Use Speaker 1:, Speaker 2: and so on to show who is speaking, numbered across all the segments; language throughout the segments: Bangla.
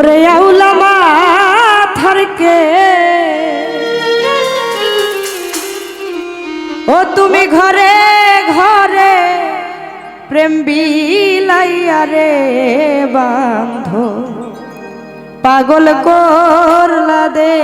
Speaker 1: ওরে আউলা মাথারকে ও তুমি ঘরে ঘরে প্রেম বিলাইয়া রে বান্ধ পাগল করলা দে।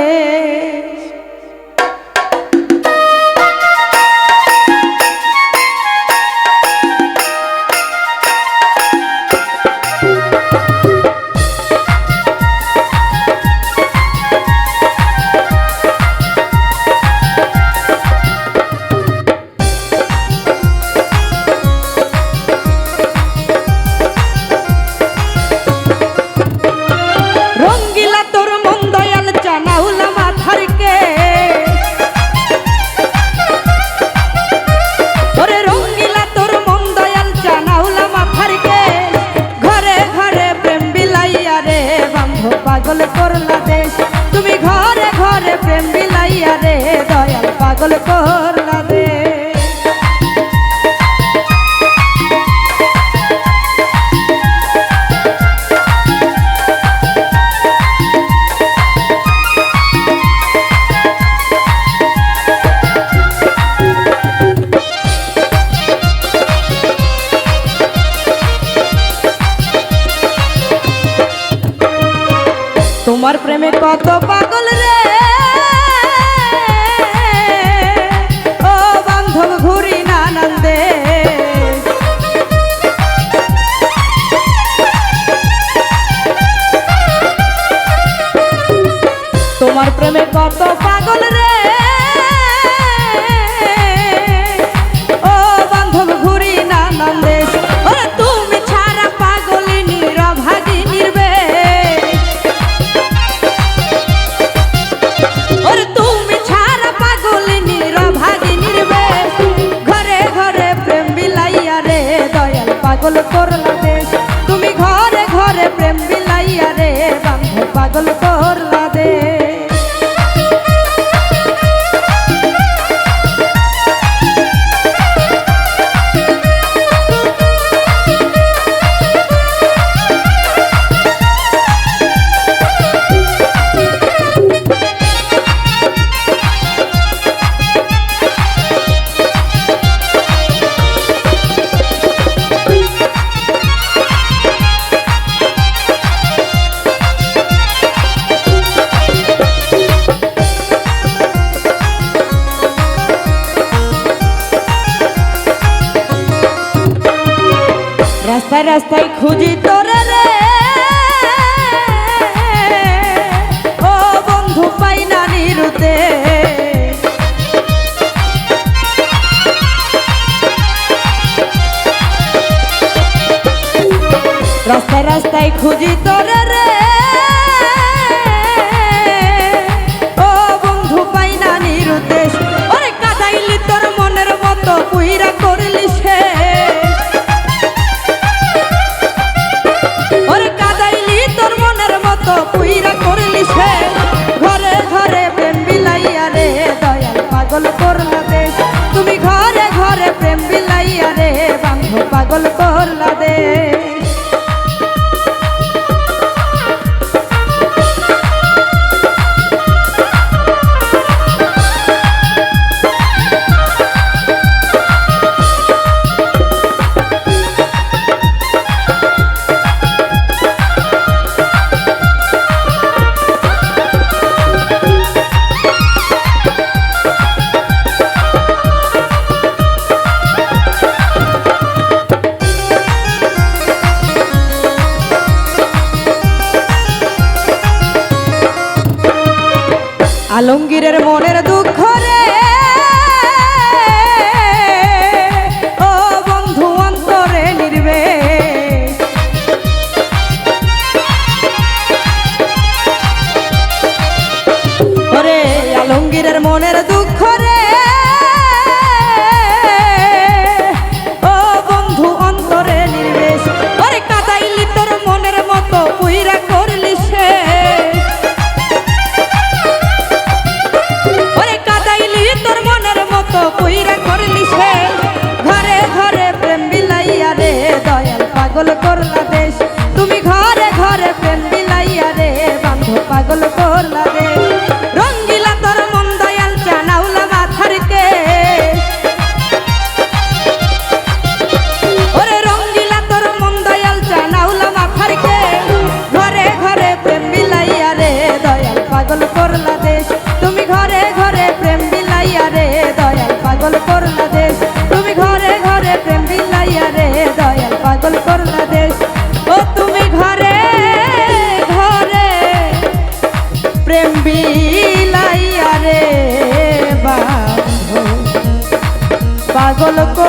Speaker 1: তোমার প্রেমে কত পাগল রে। রাস্তায় রাস্তায় খুঁজি তোরে রে? ও বন্ধু, পাই না নিরুতে। রাস্তায় রাস্তায় খুঁজি তোরে রে। আলমগীরের মনের দুঃখ রে। প্রেম বিলাইয়া রে, দয়াল পাগল করলা দেশ। ও তুমি ঘরে ঘরে। প্রেম বিলাইয়া রে পাগল কর